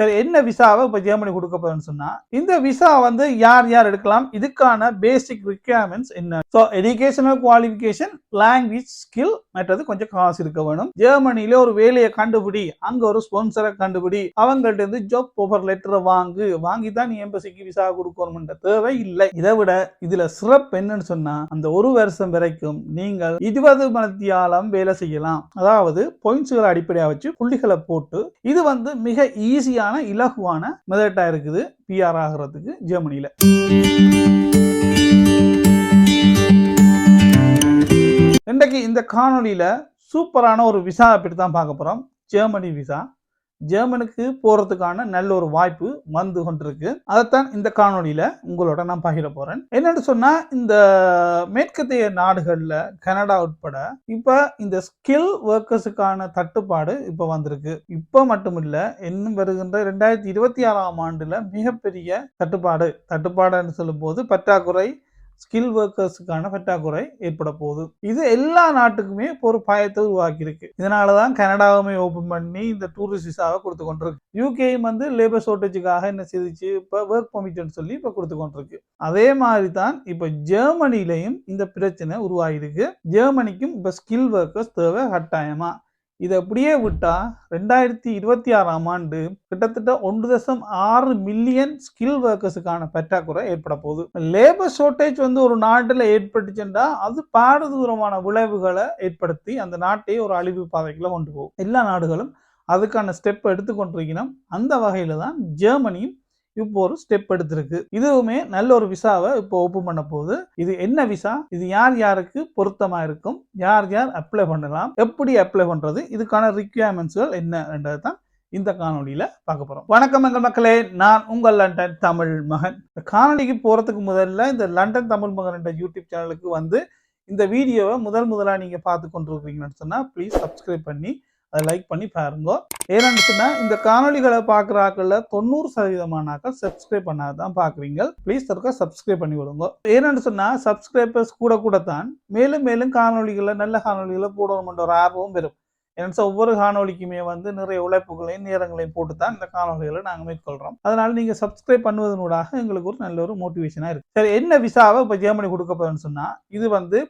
சரி என்ன விசாவை இப்போ ஜெர்மனி கொடுக்க போறேன்னு சொன்னால் இந்த விசா வந்து யார் யார் எடுக்கலாம்? இதுக்கான பேசிக் ரிக்யர்மெண்ட்ஸ் என்ன? So educational qualification language skill மற்றது கொஞ்சம் காசு இருக்க வேணும். ஜெர்மனியில ஒரு வேலையை கண்டுபிடி. அங்க ஒரு ஸ்பான்சரை கண்டுபிடி. அவங்கள்ட்ட இருந்து ஜாப் ஆஃபர் லெட்டரை வாங்கு வாங்கி. தான் நீ எம்பசிக்கு விசா கொடுக்கணும்ன்ற தேவை இல்லை. இதை விட இதுல சிறப்பு என்னன்னு சொன்னா அந்த ஒரு வருஷம் வரைக்கும் நீங்கள் இருபது மணித்தியாலம் வேலை செய்யலாம். அதாவது பாயிண்ட்ஸுகளை அடிப்படையாக வச்சு புள்ளிகளை போட்டு இது வந்து மிக ஈஸியான இலகுவான மெதட்டா இருக்குது பிஆர் ஆகிறதுக்கு ஜெர்மனியில இன்றைக்கு இந்த காணொளியில சூப்பரான ஒரு விசா பற்றி தான் பார்க்க போறோம். ஜெர்மனி விசா ஜெர்மனுக்கு போறதுக்கான நல்ல ஒரு வாய்ப்பு வந்து கொண்டிருக்கு. அதைத்தான் இந்த காணொலியில உங்களோட நான் பகிர போறேன். என்னன்னு சொன்னா இந்த மேற்கத்திய நாடுகள்ல கனடா உட்பட இப்ப இந்த ஸ்கில் ஒர்க்கர்ஸுக்கான தட்டுப்பாடு இப்ப வந்திருக்கு. இப்ப மட்டும் இல்ல இன்னும் வருகின்ற ரெண்டாயிரத்தி இருபத்தி ஆறாம் ஆண்டுல மிகப்பெரிய தட்டுப்பாடு. தட்டுப்பாடுன்னு சொல்லும் போது பற்றாக்குறை ஸ்கில் ஒர்க்கர்ஸுக்கான பற்றாக்குறை ஏற்பட போகுது. இது எல்லா நாட்டுக்குமே ஒரு பயத்தை உருவாக்கியிருக்கு. இதனால தான் கனடாவுமே ஓப்பன் பண்ணி இந்த டூரிஸ்ட் விசாவை கொடுத்து கொண்டிருக்கு. யூகேயும் வந்து லேபர் ஷார்டேஜுக்காக என்ன செய்துச்சு? இப்போ ஒர்க் பர்மிட்னு சொல்லி இப்போ கொடுத்து கொண்டிருக்கு. அதே மாதிரி தான் இப்போ ஜெர்மனிலையும் இந்த பிரச்சனை உருவாகிருக்கு ஜெர்மனிக்கும் இப்போ ஸ்கில் ஒர்க்கர்ஸ் தேவை கட்டாயமாக இதை அப்படியே விட்டால் ரெண்டாயிரத்தி இருபத்தி ஆறாம் ஆண்டு கிட்டத்தட்ட ஒன்று தசம் ஆறு மில்லியன் ஸ்கில் ஒர்க்கர்ஸுக்கான பற்றாக்குறை ஏற்பட போகுது. லேபர் ஷார்டேஜ் வந்து ஒரு நாட்டில் ஏற்பட்டுச்சுன்னா அது பாரதூரமான விளைவுகளை ஏற்படுத்தி அந்த நாட்டை ஒரு அழிவு பாதைக்குள்ள கொண்டு போகும். எல்லா நாடுகளும் அதுக்கான ஸ்டெப் எடுத்துக்கொண்டிருக்கணும் அந்த வகையில் தான் ஜெர்மனியும் இப்போ ஒரு ஸ்டெப் எடுத்திருக்கு. இதுவுமே நல்ல ஒரு விசாவை இப்போ ஓப்பன் பண்ண போகுது. இது என்ன விசா? இது யார் யாருக்கு பொருத்தமா இருக்கும்? யார் யார் அப்ளை பண்ணலாம்? எப்படி அப்ளை பண்றது? இதுக்கான ரிக்யர்மெண்ட்ஸ்கள் என்னன்றது தான் இந்த காணொலியில பார்க்க போறோம். வணக்கம் எங்கள் மக்களே நான் உங்கள் லண்டன் தமிழ் மகன். இந்த காணொளிக்கு போறதுக்கு முதல்ல இந்த லண்டன் தமிழ் மகன் என்ற யூடியூப் சேனலுக்கு வந்து இந்த வீடியோவை முதல் முதலாக நீங்கள் பார்த்து கொண்டிருக்கீங்கன்னு சொன்னால் ப்ளீஸ் சப்ஸ்கிரைப் பண்ணி அதை லைக் பண்ணி பாருங்க. ஏன்னா இந்த இந்த காணொளிகளை பார்க்குறாக்கள்ல தொண்ணூறு சதவீதமானாக்கள் சப்ஸ்கிரைப் பண்ணாதான் பார்க்குறீங்க ப்ளீஸ் இருக்க சப்ஸ்கிரைப் பண்ணி விடுங்க. ஏன்னு சொன்னால் சப்ஸ்கிரைபர்ஸ் கூட கூட தான் மேலும் மேலும் காணொளிகளை நல்ல காணொளிகளை போடணுமென்ற ஒரு ஆர்வம் வரும் ஏன்னா ஒவ்வொரு காணொளிக்குமே வந்து நிறைய உழைப்புகளையும் நேரங்களையும் போட்டு தான் இந்த காணொளிகளை நாங்கள் மேற்கொள்கிறோம் அதனால் நீங்கள் சப்ஸ்கிரைப் பண்ணுவதனூடாக எங்களுக்கு ஒரு நல்ல ஒரு மோட்டிவேஷனாக இருக்குது சரி என்ன விசாவை இப்போ ஜெர்மனி கொடுக்க போகிறேன்னு சொன்னால் இது வந்து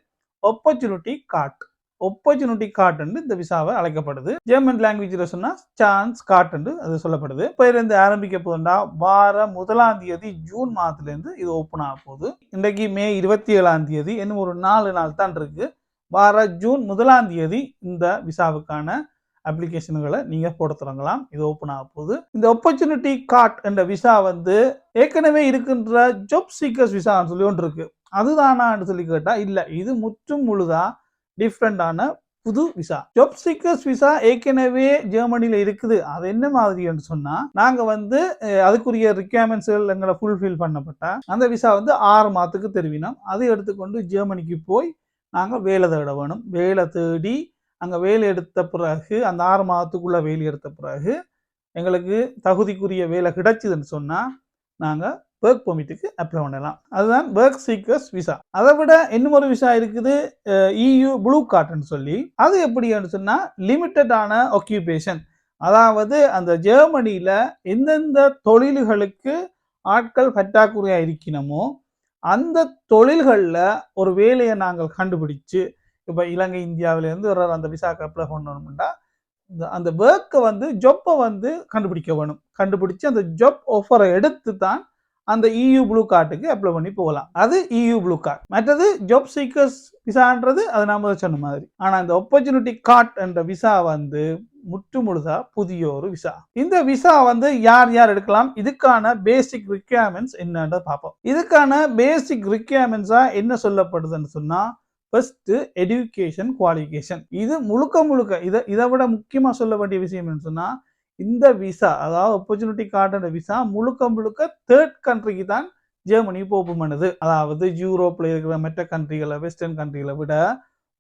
ஆப்பர்ச்சுனிட்டி காட் ஒப்பர்ச்சுனிட்டி கார்ட் என்று இந்த விசாவை அழைக்கப்படுது. ஜெர்மன் லாங்குவேஜில் சொன்னால் சான்ஸ் கார்ட் என்று அது சொல்லப்படுது. இப்போ இருந்து ஆரம்பிக்க போதுண்டா வார முதலாம் தேதி ஜூன் மாதத்துலேருந்து இது ஓப்பன் ஆக போகுது. இன்றைக்கு மே இருபத்தி ஏழாம் தேதி இன்னும் ஒரு நாலு நாள் தான் இருக்கு. வார ஜூன் முதலாம் தேதி இந்த விசாவுக்கான அப்ளிகேஷன்களை நீங்கள் போட தொடங்கலாம். இது ஓப்பன் ஆக போகுது. இந்த ஆப்பர்ச்சுனிட்டி கார்ட் என்ற விசா வந்து ஏற்கனவே இருக்கின்ற ஜாப் சீக்கர்ஸ் விசான்னு சொல்லி ஒன்று இருக்குது அதுதானான்னு சொல்லி கேட்டால் இல்லை. இது முற்றும் முழுதாக டிஃப்ரெண்டான புது விசா ஜாப் சீக்கர்ஸ் விசா ஏற்கனவே ஜெர்மனியில் இருக்குது. அது என்ன மாதிரின்னு சொன்னால் நாங்கள் வந்து அதுக்குரிய ரிக்யர்மெண்ட்ஸ்கள் எங்களை ஃபுல்ஃபில் பண்ணப்பட்டால் அந்த விசா வந்து ஆறு மாதத்துக்கு தெரிவினோம். அதை எடுத்துக்கொண்டு ஜெர்மனிக்கு போய் நாங்கள் வேலை தேட வேணும். வேலை தேடி அங்கே வேலை எடுத்த பிறகு அந்த ஆறு மாதத்துக்குள்ளே வேலை எடுத்த பிறகு எங்களுக்கு தகுதிக்குரிய வேலை கிடைச்சிதுன்னு சொன்னால் நாங்கள் ஒர்க் பெர்மிட்டுக்கு அப்ளை பண்ணலாம். அதுதான் ஒர்க் சீக்கர்ஸ் விசா அதை விட இன்னும் ஒரு விசா இருக்குது இயு ப்ளூ கார்டுன்னு சொல்லி. அது எப்படின்னு சொன்னால் லிமிட்டடான ஆக்கியூபேஷன் அதாவது அந்த ஜெர்மனியில் எந்தெந்த தொழில்களுக்கு ஆட்கள் பற்றாக்குறையாக இருக்கணுமோ அந்த தொழில்களில் ஒரு வேலையை நாங்கள் கண்டுபிடிச்சு இப்போ இலங்கை இந்தியாவிலேருந்து ஒரு அந்த விசாக்கு அப்ளை பண்ணணும்னா இந்த அந்த ஒர்க்கை வந்து ஜொப்பை வந்து கண்டுபிடிக்க வேணும். கண்டுபிடிச்சு அந்த ஜொப் ஆஃபரை எடுத்து தான் அந்த இயு ப்ளூ கார்டுக்கு அப்ளை பண்ணி போகலாம். அது இயு ப்ளூ கார்டு மற்றது ஜாப் சீக்கர்ஸ் விசான்றது அது நாம சொன்ன மாதிரி. ஆனால் இந்த ஆப்பர்ச்சுனிட்டி கார்ட் என்ற விசா வந்து முற்று முழுதா புதிய ஒரு விசா இந்த விசா வந்து யார் யார் எடுக்கலாம்? இதுக்கான பேசிக் ரிக்யர்மெண்ட்ஸ் என்னன்றத பார்ப்போம். இதுக்கான பேசிக் ரிக்யர்மெண்ட்ஸா என்ன சொல்லப்படுதுன்னு சொன்னா ஃபர்ஸ்ட் எடுக்கேஷன் குவாலிஃபிகேஷன் இது முழுக்க முழுக்க இதை இதை விட முக்கியமாக சொல்ல வேண்டிய விஷயம் என்னன்னு சொன்னால் இந்த விசா அதாவது ஆப்பர்ச்சுனிட்டி கார்டுன்ற விசா முழுக்க முழுக்க தேர்ட் கண்ட்ரிக்கு தான் ஜெர்மனி இப்போ ஓப்பன் பண்ணுது. அதாவது யூரோப்பில் இருக்கிற மற்ற கண்ட்ரிகளை வெஸ்டர்ன் கண்ட்ரிகளை விட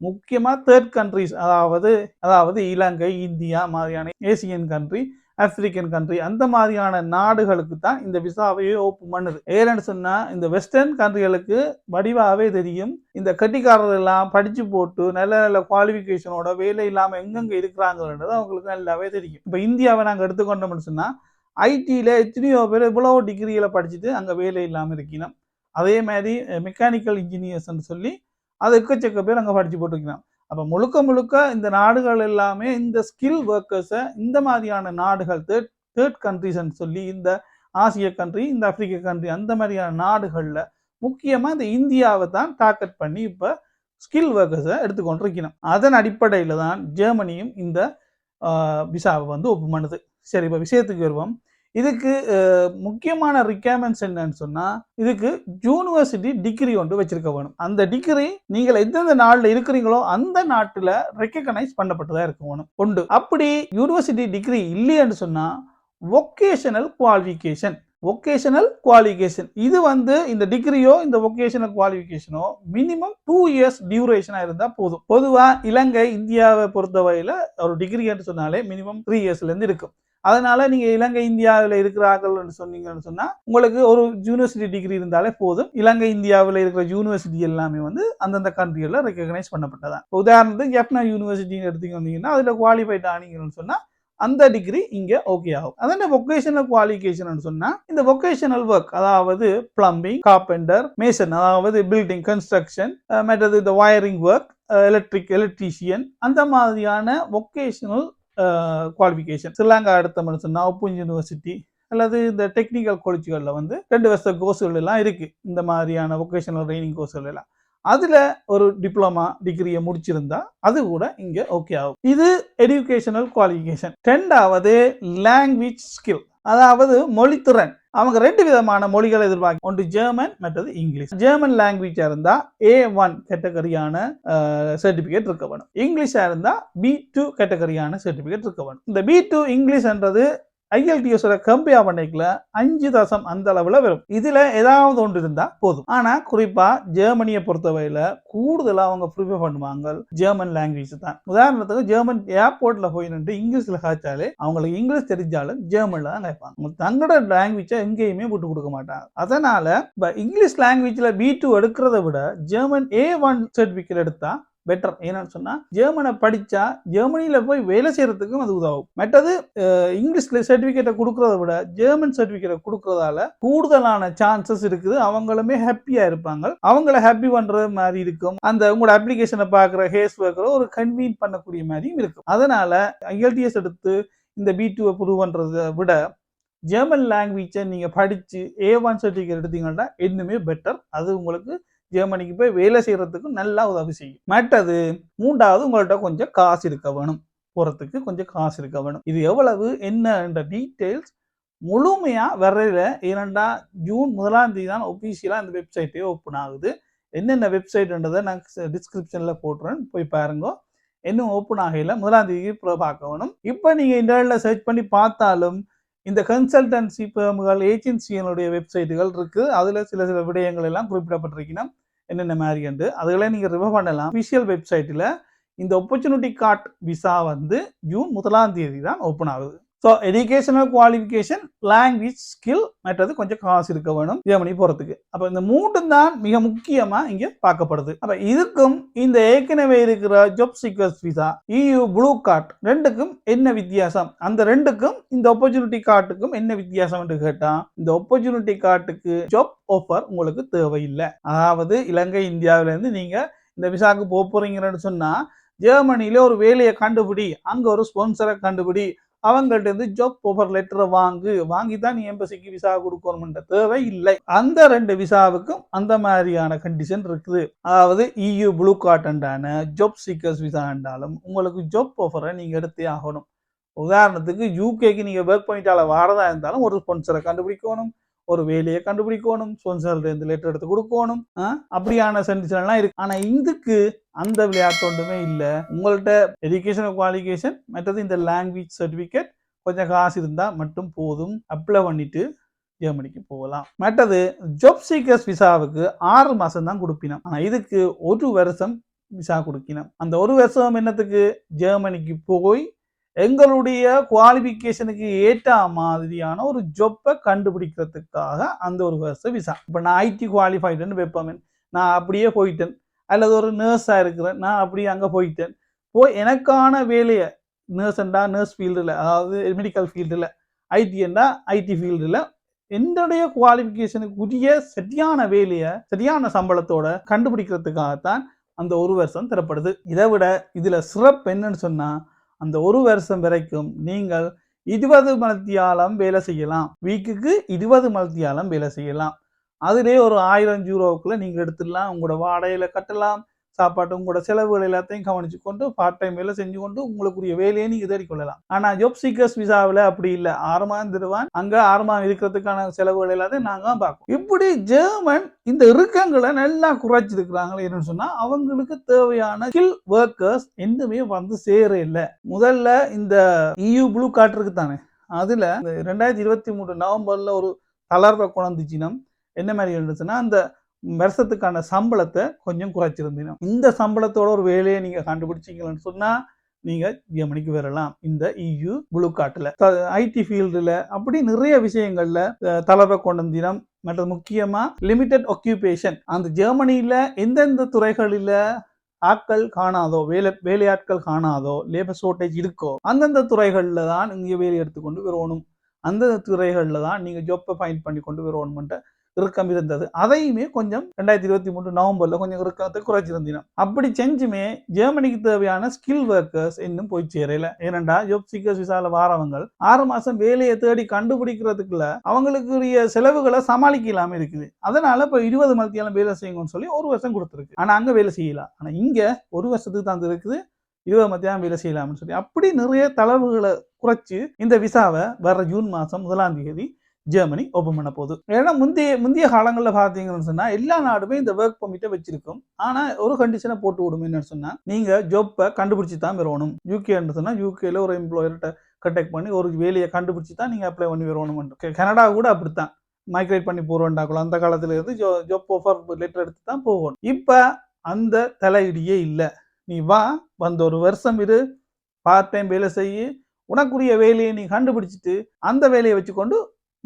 முக்கியமாக தேர்ட் கண்ட்ரிஸ் அதாவது அதாவது இலங்கை இந்தியா மாதிரியான ஏசியன் கண்ட்ரி ஆப்பிரிக்கன் கண்ட்ரி அந்த மாதிரியான நாடுகளுக்கு தான் இந்த விசாவையே ஓப்பன் பண்ணுது. ஏன்னு சொன்னால் இந்த வெஸ்டர்ன் கண்ட்ரிகளுக்கு வடிவாகவே தெரியும். இந்த கட்டிக்காரர் எல்லாம் படித்து போட்டு நல்ல நல்ல குவாலிஃபிகேஷனோட வேலை இல்லாமல் எங்கெங்கே இருக்கிறாங்கன்றது அவங்களுக்கு நல்லாவே தெரியும். இப்போ இந்தியாவை நாங்கள் எடுத்துக்கொண்டோம்னு சொன்னால் ஐடியில் எத்தனையோ பேர் இவ்வளோ டிகிரியில் படிச்சுட்டு அங்கே வேலை இல்லாமல் இருக்கணும் அதே மாதிரி மெக்கானிக்கல் இன்ஜினியர்ஸ்ன்னு சொல்லி அது எக்கச்சக்க பேர் அங்கே படித்து போட்டிருக்கிறான் அப்போ முழுக்க முழுக்க இந்த நாடுகள் எல்லாமே இந்த ஸ்கில் ஒர்க்கர்ஸை இந்த மாதிரியான நாடுகள் தேர்ட் தேர்ட் கண்ட்ரிஸ்ன்னு சொல்லி இந்த ஆசிய கண்ட்ரி இந்த ஆப்பிரிக்க கண்ட்ரி அந்த மாதிரியான நாடுகளில் முக்கியமாக இந்த இந்தியாவை தான் டார்கெட் பண்ணி இப்போ ஸ்கில் ஒர்க்கர்ஸை எடுத்துக்கொண்டிருக்கணும். அதன் அடிப்படையில் தான் ஜெர்மனியும் இந்த விசாவை வந்து ஒப்பு பண்ணுது சரி இப்போ விஷயத்துக்கு வருவோம். இதுக்கு முக்கியமான ரிக்யர்மெண்ட்ஸ் என்னன்னு சொன்னால் இதுக்கு யூனிவர்சிட்டி டிகிரி ஒன்று வச்சிருக்க வேணும். அந்த டிகிரி நீங்கள் எந்தெந்த நாளில் இருக்கிறீங்களோ அந்த நாட்டில் ரெக்கக்னைஸ் பண்ணப்பட்டதாக இருக்க வேணும். உண்டு அப்படி யூனிவர்சிட்டி டிகிரி இல்லைன்னு சொன்னால் ஒகேஷனல் குவாலிஃபிகேஷன் ஒகேஷனல் குவாலிஃபிகேஷன் இது வந்து இந்த டிகிரியோ இந்த ஒகேஷனல் குவாலிஃபிகேஷனோ மினிமம் டூ இயர்ஸ் டியூரேஷனாக இருந்தால் போதும். பொதுவாக இலங்கை இந்தியாவை பொறுத்தவரையில ஒரு டிகிரி என்று சொன்னாலே மினிமம் த்ரீ இயர்ஸ்லேருந்து இருக்கும். அதனால நீங்கள் இலங்கை இந்தியாவில் இருக்கிறார்கள் சொன்னீங்கன்னு சொன்னால் உங்களுக்கு ஒரு யூனிவர்சிட்டி டிகிரி இருந்தாலே போதும். இலங்கை இந்தியாவில் இருக்கிற யூனிவர்சிட்டி எல்லாமே வந்து அந்தந்த கண்ட்ரிகளில் ரெக்கக்னைஸ் பண்ணப்பட்டதான் இப்போ உதாரணத்துக்கு எப்னா யூனிவர்சிட்டின்னு எடுத்தீங்கன்னா அதில் குவாலிஃபைட் ஆனீங்கன்னு சொன்னால் அந்த டிகிரி இங்கே ஓகே ஆகும். அதான் வொக்கேஷனல் குவாலிஃபிகேஷன் சொன்னால் இந்த வொக்கேஷனல் ஒர்க் அதாவது பிளம்பிங் கார்பெண்டர் மேசன் அதாவது பில்டிங் கன்ஸ்ட்ரக்ஷன் மற்றது இந்த வயரிங் ஒர்க் எலக்ட்ரிக் எலக்ட்ரீஷியன் அந்த மாதிரியான வொக்கேஷனல் குவாலிஃபிகேஷன் ஸ்ரீலங்கா அடுத்த மனுஷன்னா ஓப்பன் யூனிவர்சிட்டி அல்லது இந்த டெக்னிக்கல் காலேஜ்களில் வந்து ரெண்டு வருஷ கோர்ஸ்கள் எல்லாம் இருக்குது இந்த மாதிரியான வொக்கேஷனல் ட்ரைனிங் கோர்ஸ்கள் எல்லாம். அதில் ஒரு டிப்ளமா டிகிரியை முடிச்சிருந்தா அது கூட இங்கே ஓகே ஆகும். இது எஜுகேஷனல் குவாலிஃபிகேஷன் ரெண்டாவது லாங்குவேஜ் ஸ்கில் அதாவது மொழித்திறன். அவங்க ரெண்டு விதமான மொழிகளை எதிர்பார்க்க ஒன்று ஜெர்மன் மற்றது இங்கிலீஷ். ஜெர்மன் லாங்குவேஜாக இருந்தால் ஏ ஒன் கேட்டகரியான சர்டிஃபிகேட் இருக்க வேணும் இங்கிலீஷாக இருந்தால் பி டூ கேட்டகரியான சர்டிஃபிகேட் இருக்க வேணும் இந்த பி டூ இங்கிலீஷ்ன்றது ஐஎல்டிஎஸோட கம்பேர் பண்ணிக்கல அஞ்சு தசம் அந்த அளவுல வரும். இதுல ஏதாவது ஒன்று இருந்தா போதும். ஆனா குறிப்பா ஜெர்மனியை பொறுத்தவரையில கூடுதலாக அவங்க ப்ரிஃபர் பண்ணுவாங்க. ஜெர்மன் லாங்குவேஜ் தான். உதாரணத்துக்கு ஜெர்மன் ஏர்போர்ட்ல போய் நின்று இங்கிலீஷ்ல காய்ச்சாலே அவங்களுக்கு இங்கிலீஷ் தெரிஞ்சாலும் ஜெர்மன்ல தான் கேட்பாங்க தங்களோட லாங்குவேஜை எங்கேயுமே விட்டு கொடுக்க மாட்டாங்க. அதனால இப்ப இங்கிலீஷ் லாங்குவேஜ்ல பி டூ எடுக்கிறத விட ஜெர்மன் ஏ ஒன் சர்டிபிகேட் எடுத்தா பெட்டர் ஏன்னு சொன்னா ஜெர்மனை படிச்சா ஜெர்மனியில போய் வேலை செய்யறதுக்கும் அது உதவும். மற்றது அஹ், இங்கிலீஷ்ல சர்டிபிகேட்டை கொடுக்கறத விட ஜெர்மன் சர்டிபிகேட்டை கொடுக்கறதால கூடுதலான சான்சஸ் இருக்குது. அவங்களுமே ஹாப்பியா இருப்பாங்க. அவங்கள ஹாப்பி பண்றது மாதிரி இருக்கும். அந்த உங்களோட அப்ளிகேஷனை பாக்குற ஹேஸ் ஒர்க்கரை ஒரு கன்வீன் பண்ணக்கூடிய மாதிரியும் இருக்கும். அதனால ஐஎல்டிஎஸ் எடுத்து இந்த பி டூவை ப்ரூவ் பண்றதை விட ஜெர்மன் லாங்குவேஜை நீங்கள் படித்து ஏ ஒன் சர்டிஃபிகேட் எடுத்தீங்கன்னா இன்னுமே பெட்டர் அது உங்களுக்கு ஜெர்மனிக்கு போய் வேலை செய்யறதுக்கு நல்லா உதவி செய்யும். மற்றது மூன்றாவது உங்கள்கிட்ட கொஞ்சம் காசு இருக்க வேணும். போகிறதுக்கு கொஞ்சம் காசு இருக்க வேணும். இது எவ்வளவு என்னன்ற டீட்டெயில்ஸ் முழுமையாக வரையில. இரண்டா ஜூன் முதலாம் தேதி தான் ஒஃபீஷியலாக இந்த வெப்சைட்டே ஓப்பன் ஆகுது. என்னென்ன வெப்சைட்ன்றதை நான் டிஸ்கிரிப்ஷனில் போட்டுறேன். போய் பாருங்க. இன்னும் ஓப்பன் ஆகையில் முதலாம் தேதி பார்க்க வேணும். இப்போ நீங்கள் இன்டர்நெட்டில் சர்ச் பண்ணி பார்த்தாலும் இந்த கன்சல்டன்சி பேர்முகள் ஏஜென்சிகளுடைய வெப்சைட்டுகள் இருக்குது அதில் சில சில விடயங்கள் எல்லாம் குறிப்பிடப்பட்டிருக்கணும் என்னென்ன மாதிரி என்று. அதுகளை நீங்கள் ரிவர் பண்ணலாம். அஃபிஷியல் வெப்சைட்டில் இந்த ஆப்பர்ச்சுனிட்டி கார்ட் விசா வந்து ஜூன் முதலாம் தேதி தான் ஓப்பன் ஆகுது. So educational qualification language skill மற்றது கொஞ்சம் காசு இருக்க வேணும். ஜெர்மனி போகிறதுக்கு அப்போ இந்த மூன்றும் தான் மிக முக்கியமாக இங்கே பார்க்கப்படுது. அப்போ இதுக்கும் இந்த ஏற்கனவே இருக்கிற job seekers visa EU blue card ரெண்டுக்கும் என்ன வித்தியாசம்? அந்த ரெண்டுக்கும் இந்த ஆப்பர்ச்சுனிட்டி கார்டுக்கும் என்ன வித்தியாசம் என்று கேட்டால் இந்த ஆப்பர்ச்சுனிட்டி கார்டுக்கு ஜாப் ஆஃபர் உங்களுக்கு தேவையில்லை. அதாவது இலங்கை இந்தியாவிலேருந்து நீங்கள் இந்த விசாவுக்கு போக போகிறீங்கன்னு சொன்னால் ஜெர்மனியில ஒரு வேலையை கண்டுபிடி அங்கே ஒரு ஸ்பான்சரை கண்டுபிடி அவங்கள்ட்ட இருந்து ஜாப் ஆஃபர் லெட்டரை வாங்கு. வாங்கி தான் நீ எம்பசிக்கு விசா கொடுக்கணும்ன்ற தேவை இல்லை. அந்த ரெண்டு விசாவுக்கும் அந்த மாதிரியான கண்டிஷன் இருக்குது. அதாவது இயு ப்ளூ கார்டுண்டான ஜாப் சீக்கர்ஸ் விசா என்றாலும் உங்களுக்கு ஜாப் ஆஃபரை நீங்க எடுத்தே ஆகணும். உதாரணத்துக்கு யூகேக்கு நீங்க ஒர்க் பண்ணிட்டால வாரதாக இருந்தாலும் ஒரு ஸ்பான்சரை கண்டுபிடிக்கணும். ஒரு வேலையை கண்டுபிடிக்கணும் ஸ்பான்சர்ல இருந்து லெட்டர் எடுத்து கொடுக்கணும் அப்படியான சென்டிச்சல்லாம் இருக்கு. ஆனா இதுக்கு அந்த விளையாட்டு ஒன்றுமே இல்லை. உங்கள்ட்ட எஜுகேஷன் குவாலிஃபிகேஷன் மற்றது இந்த லாங்குவேஜ் சர்டிஃபிகேட் கொஞ்சம் காசு இருந்தால் மட்டும் போதும். அப்ளை பண்ணிட்டு ஜெர்மனிக்கு போகலாம். மற்றது ஜாப் சீக்கர்ஸ் விசாவுக்கு ஆறு மாதம் தான் கொடுப்பினோம். ஆனால் இதுக்கு ஒரு வருஷம் விசா கொடுக்கணும் அந்த ஒரு வருஷம் என்னத்துக்கு? ஜெர்மனிக்கு போய் எங்களுடைய குவாலிஃபிகேஷனுக்கு ஏற்ற மாதிரியான ஒரு ஜொப்பை கண்டுபிடிக்கிறதுக்காக அந்த ஒரு வருஷம் விசா இப்போ நான் ஐடி குவாலிஃபைடுன்னு வைப்பேன். நான் அப்படியே போயிட்டேன். அல்லது ஒரு நர்ஸாக இருக்கிறேன். நான் அப்படியே அங்கே போயிட்டேன். போய் எனக்கான வேலையை நர்ஸ்ண்டா நர்ஸ் ஃபீல்டில் அதாவது மெடிக்கல் ஃபீல்டில் ஐடிண்டா ஐடி ஃபீல்டில் என்னுடைய குவாலிஃபிகேஷனுக்கு உரிய சரியான வேலையை சரியான சம்பளத்தோட கண்டுபிடிக்கிறதுக்காகத்தான் அந்த ஒரு வருஷம் தரப்படுது. இதை விட இதில் சிறப்பு என்னன்னு சொன்னால் அந்த ஒரு வருஷம் வரைக்கும் நீங்கள் இருபது மலத்தியாலம் வேலை செய்யலாம். வீக்குக்கு இருபது மலத்தியாலம் வேலை செய்யலாம். அதிலே ஒரு ஆயிரம் ஜூரோவுக்குள்ள நீங்கள் எடுத்துடலாம். உங்களோட வாடகையில் கட்டலாம். சாப்பாட்டு உங்களோட செலவுகள் எல்லாத்தையும் கவனிச்சு கொண்டு பார்ட் டைம் வேலை செஞ்சு கொண்டு உங்களுக்குரிய வேலையை நீங்க தேடிக் கொள்ளலாம். ஆனா ஜாப் சீக்கர்ஸ் விசாவில் அப்படி இல்லை. ஆறு மாதம் தருவான். அங்க ஆறு மாதம் இருக்கிறதுக்கான செலவுகள் எல்லாத்தையும் நாங்க தான் பார்ப்போம் இப்படி ஜெர்மன் இந்த இறுக்கங்களை நல்லா குறைச்சிருக்கிறாங்களே என்னன்னு சொன்னா அவங்களுக்கு தேவையான ஸ்கில் ஒர்க்கர்ஸ் எதுவுமே வந்து சேர இல்லை. முதல்ல இந்த இயு ப்ளூ கார்டு இருக்கு தானே அதுல இந்த ரெண்டாயிரத்தி இருபத்தி மூணு நவம்பர்ல ஒரு தளர்வை குழந்துச்சினம் என்ன மாதிரி இருந்துச்சுன்னா அந்த வருஷத்துக்கான சம்பளத்தை கொஞ்சம் குறைச்சிருந்தீங்க. இந்த சம்பளத்தோட ஒரு வேலையை நீங்க கண்டுபிடிச்சீங்கன்னு சொன்னா நீங்க ஜெர்மனிக்கு வரலாம். இந்த இயு ப்ளூ ஐடி ஃபீல்டில் அப்படி நிறைய விஷயங்கள்ல அஹ், தளர்வை கொண்டு வந்தினம் மற்றது முக்கியமா லிமிடெட் ஒக்யூபேஷன் அந்த ஜெர்மனியில எந்தெந்த துறைகளில் ஆட்கள் காணாதோ வேலை வேலையாட்கள் காணாதோ லேபர் ஷோர்டேஜ் இருக்கோ அந்தந்த துறைகளில் தான் இங்கே வேலை எடுத்துக்கொண்டு வரணும். அந்தந்த துறைகளில் தான் நீங்க ஜாப்பை ஃபைண்ட் பண்ணி கொண்டு வரணும்ன்ற இறுக்கம் இருந்தது. அதையுமே கொஞ்சம் ரெண்டாயிரத்தி இருபத்தி மூணு நவம்பர்ல கொஞ்சம் இறுக்கத்தை குறைச்சிருந்தோம் அப்படி செஞ்சுமே ஜெர்மனிக்கு தேவையான ஸ்கில் ஒர்க்கர்ஸ் இன்னும் போய் சேரல. ஏனண்டா ஜாப் சீக்கர்ஸ் விசால வாரவங்க ஆறு மாசம் வேலையை தேடி கண்டுபிடிக்கிறதுக்குள்ள அவங்களுக்குரிய செலவுகளை சமாளிக்கலாம இருக்குது. அதனால இப்ப இருபது மத்தியாலம் வேலை செய்யுங்கன்னு சொல்லி ஒரு வருஷம் கொடுத்துருக்கு. ஆனா அங்க வேலை செய்யலாம் ஆனா இங்க ஒரு வருஷத்துக்கு தான் இருக்குது. இருபது மத்தியானம் வேலை செய்யலாம்னு சொல்லி அப்படி நிறைய தளர்வுகளை குறைச்சு இந்த விசாவை வர ஜூன் மாசம் முதலாம் தேதி ஜெர்மனி ஓப்பன் பண்ண போகுது. ஏன்னா முந்தைய முந்தைய காலங்களில் பார்த்தீங்கன்னு சொன்னால் எல்லா நாடுமே இந்த ஒர்க் பர்மிட்டை வச்சிருக்கும். ஆனால் ஒரு கண்டிஷனை போட்டு விடும் என்னன்னு சொன்னால் நீங்கள் ஜாப்பை கண்டுபிடிச்சி தான் பெறணும் யூகேன்னு சொன்னால் யூகேல ஒரு எம்ப்ளாயர்கிட்ட கண்டெக்ட் பண்ணி ஒரு வேலையை கண்டுபிடிச்சி தான் நீங்கள் அப்ளை பண்ணி வரணும் கனடா கூட அப்படித்தான். மைக்ரேட் பண்ணி போறோம்டாக்குள்ள அந்த காலத்துல இருந்து ஜோ ஜாப் ஆஃபர் லெட்டர் எடுத்து தான் போகணும். இப்போ அந்த தலையிடியே இல்லை. நீ வா வந்த ஒரு வருஷம் இரு. பார்ட் டைம் வேலை செய்யு. உனக்குரிய வேலையை நீ கண்டுபிடிச்சிட்டு அந்த வேலையை வச்சுக்கொண்டு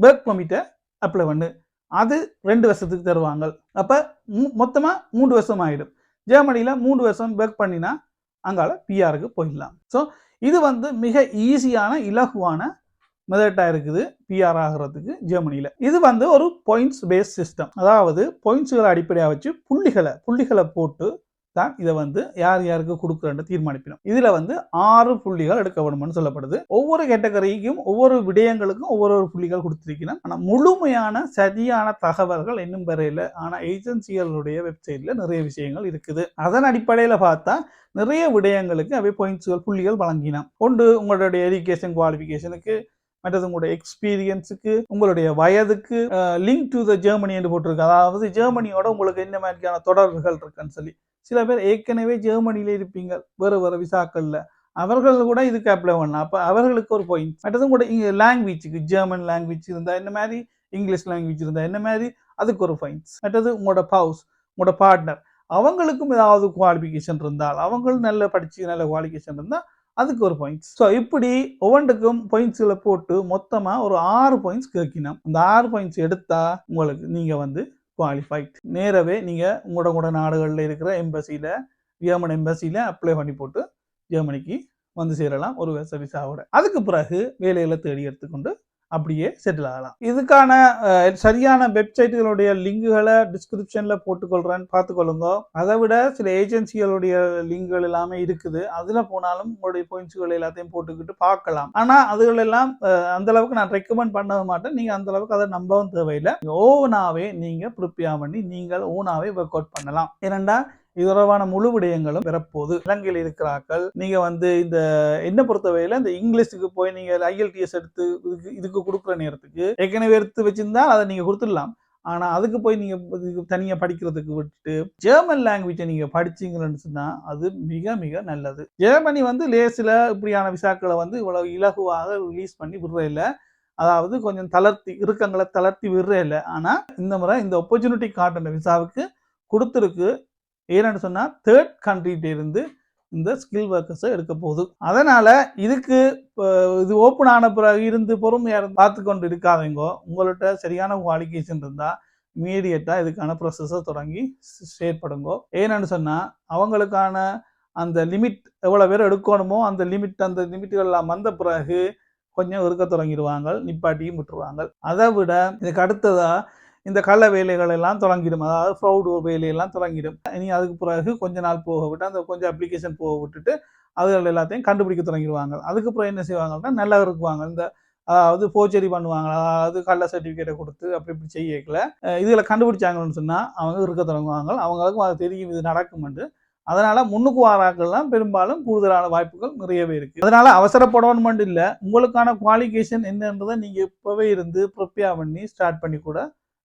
ஒர்க் பர்மிட்டை அப்ளை பண்ணு. அது ரெண்டு வருஷத்துக்கு தருவாங்க. அப்போ மொத்தமாக மூன்று வருஷம் ஆகிடும் ஜெர்மனியில் மூன்று வருஷம் ஒர்க் பண்ணினா அங்கால பிஆருக்கு போயிடலாம். ஸோ இது வந்து மிக ஈஸியான இலகுவான மெதட்டாக இருக்குது பிஆர் ஆகிறதுக்கு ஜெர்மனியில் இது வந்து ஒரு பாயிண்ட்ஸ் பேஸ் சிஸ்டம் அதாவது பாயிண்ட்ஸுகளை அடிப்படையாக வச்சு புள்ளிகளை புள்ளிகளை போட்டு தான் இதை வந்து யார் யாருக்கு கொடுக்குறேன்னு தீர்மானிப்பினோம். இதுல வந்து ஆறு புள்ளிகள் எடுக்கப்படும்னு சொல்லப்படுது. ஒவ்வொரு கேட்டகரிக்கும் ஒவ்வொரு விடயங்களுக்கும் ஒவ்வொரு ஒரு புள்ளிகள் கொடுத்துருக்கணும் ஆனால் முழுமையான சரியான தகவல்கள் இன்னும் வரையில ஆனால் ஏஜென்சிகளுடைய வெப்சைட்ல நிறைய விஷயங்கள் இருக்குது. அதன் அடிப்படையில் பார்த்தா நிறைய விடயங்களுக்கு அவை பாயிண்ட்ஸுகள் புள்ளிகள் வழங்கினோம். ஒன்று உங்களுடைய எஜுகேஷன் குவாலிஃபிகேஷனுக்கு மற்றது உங்களுடைய எக்ஸ்பீரியன்ஸுக்கு உங்களுடைய வயதுக்கு லிங்க் டு த ஜெர்மனி என்று போட்டிருக்கு. அதாவது ஜெர்மனியோட உங்களுக்கு என்ன மாதிரியான தொடர்புகள் இருக்குன்னு சொல்லி. சில பேர் ஏற்கனவே ஜெர்மனியில இருப்பீங்க வேறு வேறு விசாக்கள்ல. அவர்கள் கூட இதுக்கு அப்ளை பண்ணலாம். அப்போ அவர்களுக்கு ஒரு பாயிண்ட் மற்றதும் கூட இங்கே லாங்குவேஜுக்கு ஜெர்மன் லாங்குவேஜ் இருந்தால் என்ன மாதிரி இங்கிலீஷ் லாங்குவேஜ் இருந்தால் என்ன மாதிரி அதுக்கு ஒரு பாயிண்ட்ஸ் மற்றது உங்களோட பவுஸ் உங்களோட பார்ட்னர் அவங்களுக்கும் ஏதாவது குவாலிஃபிகேஷன் இருந்தால் அவங்களும் நல்ல படித்து நல்ல குவாலிஃபிகேஷன் இருந்தால் அதுக்கு ஒரு பாயிண்ட்ஸ் ஸோ இப்படி ஒவ்வொன்றுக்கும் பாயிண்ட்ஸில் போட்டு மொத்தமாக ஒரு ஆறு பாயிண்ட்ஸ் கேட்கணும். அந்த ஆறு பாயிண்ட்ஸ் எடுத்தால் உங்களுக்கு நீங்கள் வந்து குவாலிஃபைட் நேரவே நீங்கள் உங்களோட கூட நாடுகளில் இருக்கிற எம்பசியில் ஜெர்மன் எம்பசியில் அப்ளை பண்ணி போட்டு ஜெர்மனிக்கு வந்து சேரலாம். ஒரு விசாவோட அதுக்கு பிறகு வேலைகளை தேடி எடுத்துக்கொண்டு அப்படியே செட்டில் ஆகலாம். இதுக்கான சரியான வெப்சைட்டுகளுடைய லிங்குகளை டிஸ்கிரிப்ஷனில் போட்டுக்கொள்றேன் பார்த்துக்கொள்ளுங்க. அதை விட சில ஏஜென்சிகளுடைய லிங்குகள் எல்லாமே இருக்குது. அதில் போனாலும் உங்களுடைய பாயிண்ட்ஸுகள் எல்லாத்தையும் போட்டுக்கிட்டு பார்க்கலாம். ஆனால் அதுகளெல்லாம் அந்த அளவுக்கு நான் ரெக்கமெண்ட் பண்ண மாட்டேன். நீங்கள் அந்த அளவுக்கு அதை நம்பவும் தேவையில்லை. ஓனாவே நீங்கள் ப்ரிப்பேர் பண்ணி நீங்கள் ஓனாவே ஒர்க் அவுட் பண்ணலாம். ஏனெண்டா இது தொடர்பான முழு விடயங்களும் பெறப்போது இலங்கையில் இருக்கிறார்கள். நீங்க வந்து இந்த என்ன பொறுத்தவரையில இந்த இங்கிலீஷுக்கு போய் நீங்க ஐஎல்டிஎஸ் எடுத்து இதுக்கு இதுக்கு கொடுக்குற நேரத்துக்கு ஏற்கனவே எடுத்து வச்சிருந்தா அதை நீங்க கொடுத்துடலாம். ஆனா அதுக்கு போய் நீங்க இதுக்கு தனியா படிக்கிறதுக்கு விட்டுட்டு ஜெர்மன் லாங்குவேஜை நீங்க படிச்சீங்கன்னு சொன்னா அது மிக மிக நல்லது. ஜெர்மனி வந்து லேசில் இப்படியான விசாக்களை வந்து இவ்வளவு இலகுவாக ரிலீஸ் பண்ணி விடுற அதாவது கொஞ்சம் தளர்த்தி இறுக்கங்களை தளர்த்தி விடுற இல்லை ஆனா இந்த முறை இந்த opportunity காட்டுன விசாவுக்கு கொடுத்துருக்கு. ஏன்னு சொன்னால் தேர்ட் கண்ட்ரிகிட்டேருந்து இந்த ஸ்கில் ஒர்க்கர்ஸை எடுக்க போகுது. அதனால் இதுக்கு இப்போ இது ஓப்பன் ஆன பிறகு இருந்து பொறுமையாக பார்த்து கொண்டு இருக்காதீங்க. உங்கள்ட்ட சரியான குவாலிஃபிகேஷன் இருந்தால் இமீடியட்டாக இதுக்கான ப்ரொசஸை தொடங்கி செயற்படுங்கோ. ஏன்னு சொன்னால் அவங்களுக்கான அந்த லிமிட் எவ்வளோ பேர் எடுக்கணுமோ அந்த லிமிட் அந்த லிமிட்டுகள் எல்லாம் வந்த பிறகு கொஞ்சம் இருக்க தொடங்கிடுவாங்க நிப்பாட்டியும் விட்டுருவாங்க. அதை விட இதுக்கு அடுத்ததாக இந்த கள்ள வேலைகள் எல்லாம் தொடங்கிடும். அதாவது ஃப்ரௌடு வேலையெல்லாம் தொடங்கிடும். இனி அதுக்கு பிறகு கொஞ்ச நாள் போக விட்டு அந்த கொஞ்சம் அப்ளிகேஷன் போக விட்டுட்டு அதுகள் எல்லாத்தையும் கண்டுபிடிக்க தொடங்கிடுவாங்க. அதுக்கு பிறகு என்ன செய்வாங்கன்னா நல்லா இருக்குவாங்க. இந்த அதாவது போச்சரி பண்ணுவாங்க. அதாவது கள்ள சர்டிஃபிகேட்டை கொடுத்து அப்படி இப்படி செய்யக்கல. இதில் கண்டுபிடிச்சாங்கன்னு சொன்னால் அவங்க இருக்க தொடங்குவாங்க. அவங்களுக்கும் அது தெரியும் இது நடக்கும்ண்டு அதனால் முன்னுக்கு வாராக்கள்லாம் பெரும்பாலும் கூடுதலான வாய்ப்புகள் நிறையவே இருக்குது அதனால் அவசரப்படணும் இல்லை. உங்களுக்கான குவாலிஃபிகேஷன் என்னன்றதை நீங்கள் இப்போவே இருந்து ப்ரிப்பேர் பண்ணி ஸ்டார்ட் பண்ணி கூட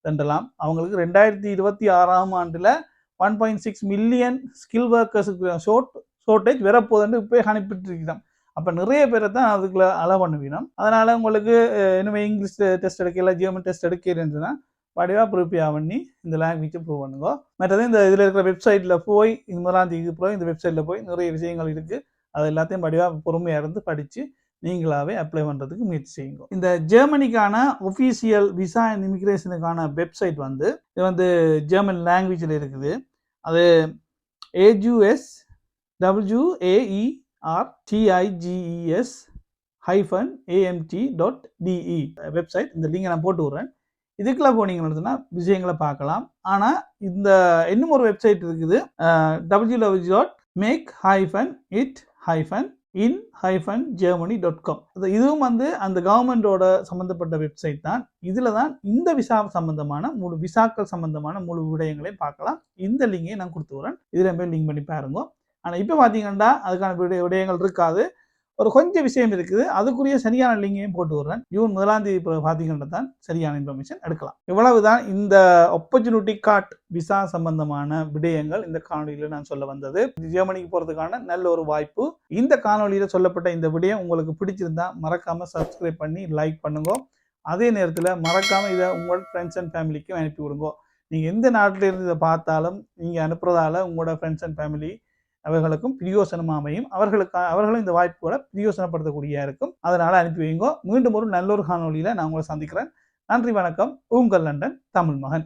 தண்டலாம். அவங்களுக்கு ரெண்டாயிரத்தி இருபத்தி ஆறாம் ஆண்டில் one point six million skill ஒர்க்கர்ஸுக்கு short shortage வரப்போகுதுன்னு இப்போ அனுப்பிட்டுருக்கிறோம் அப்போ நிறைய பேரை தான் அதுக்குள்ள அலோ பண்ணுவீனம். அதனால் உங்களுக்கு இனிமேல் இங்கிலீஷ் டெஸ்ட் எடுக்கல ஜியோமன் டெஸ்ட் எடுக்கிறேன்னு வடிவாக ப்ரிப்பேர் பண்ணி இந்த லாங்குவேஜை ப்ரூவ் பண்ணுங்க. மற்றது இந்த இதில் இருக்கிற வெப்சைட்டில் போய் இந்த முதலாம் தேதி போய் இந்த வெப்சைட்டில் போய் நிறைய விஷயங்கள் இருக்குது அது எல்லாத்தையும் வடிவாக பொறுமையாக இருந்து படித்து நீங்களாவே அப்ளை பண்ணுறதுக்கு முயற்சி செய்யுங்க. இந்த ஜெர்மனிக்கான ஒஃபீஷியல் விசா அண்ட் இமிக்ரேஷனுக்கான வெப்சைட் வந்து இது வந்து ஜெர்மன் லாங்குவேஜில் இருக்குது. அது AUS WAER TIGES hyphen AMT dot DE website இந்த லிங்கை நான் போட்டு விட்றேன். இதுக்குள்ள போனீங்கன்னா விஷயங்களை பார்க்கலாம். ஆனால் இந்த இன்னும் ஒரு வெப்சைட் இருக்குது W W dot make hyphen it hyphen in hyphen Germany dot com இதுவும் வந்து அந்த கவர்மெண்டோட சம்மந்தப்பட்ட வெப்சைட் தான். இதில் தான் இந்த விசா சம்பந்தமான முழு விசாக்கள் சம்பந்தமான முழு விடயங்களையும் பார்க்கலாம். இந்த லிங்கையும் நான் கொடுத்து வரேன் இதில் போய் லிங்க் பண்ணி பாருங்க. ஆனால் இப்போ பார்த்தீங்கன்னா அதுக்கான விடய விடயங்கள் இருக்காது. ஒரு கொஞ்சம் விஷயம் இருக்குது. அதுக்குரிய சரியான லிங்கையும் போட்டு விடுறேன். ஜூன் முதலாம் தேதி பார்த்தீங்கன்னா தான் சரியான இன்ஃபர்மேஷன் எடுக்கலாம். இவ்வளவுதான் இந்த ஆப்பர்ச்சுனிட்டி கார்ட் விசா சம்பந்தமான விடயங்கள் இந்த காணொலியில் நான் சொல்ல வந்தது. ஜெர்மனிக்கு போகிறதுக்கான நல்ல ஒரு வாய்ப்பு. இந்த காணொலியில் சொல்லப்பட்ட இந்த விடயம் உங்களுக்கு பிடிச்சிருந்தா மறக்காம சப்ஸ்கிரைப் பண்ணி லைக் பண்ணுங்க. அதே நேரத்தில் மறக்காம இதை உங்களோட ஃப்ரெண்ட்ஸ் அண்ட் ஃபேமிலிக்கும் அனுப்பி விடுங்க. நீங்கள் எந்த நாட்டிலேருந்து இதை பார்த்தாலும் நீங்கள் அனுப்புறதால உங்களோட ஃப்ரெண்ட்ஸ் அண்ட் ஃபேமிலி அவர்களுக்கும் பிரியோசனமாக அமையும். அவர்களுக்கு அவர்களும் இந்த வாய்ப்புகளை பிரியோசனப்படுத்தக்கூடிய இருக்கும். அதனால் அனுப்பி வைங்கோ மீண்டும் ஒரு நல்லொரு காணொலியில் நான் உங்களை சந்திக்கிறேன். நன்றி வணக்கம். உங்கள் லண்டன் தமிழ் மகன்.